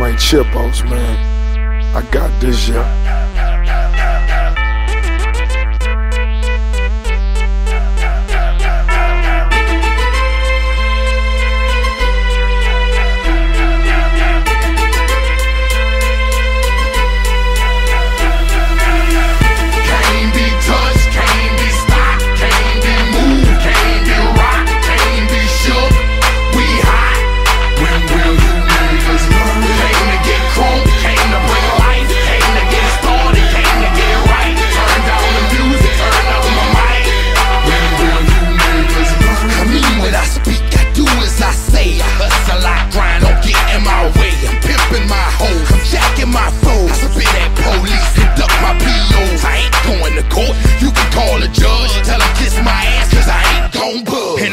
my chip outs, man. I got this, yeah.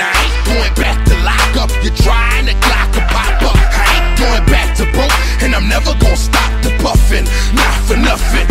I ain't going back to lock up. You're trying to Glock to pop up. I ain't going back to broke, and I'm never gon' stop the puffin'. Not for nothing.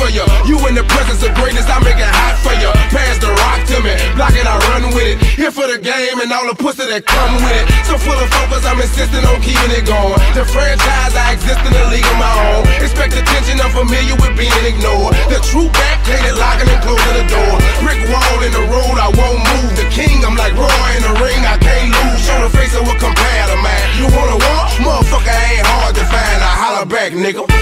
For you. You in the presence of greatness, I make it hot for you. Pass the rock to me, block it, I run with it. Here for the game and all the pussy that come with it. So full of focus, I'm insisting on keeping it going. The franchise, I exist in a league of my own. Expect attention, I'm familiar with being ignored. The true back, plated, locking and closing the door. Brick wall in the road, I won't move. The king, I'm like Roy in the ring, I can't lose. Show the face of a compare to man. You wanna war? Motherfucker ain't hard to find. I holler back, nigga.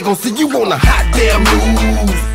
They gon' see you on a hot damn news.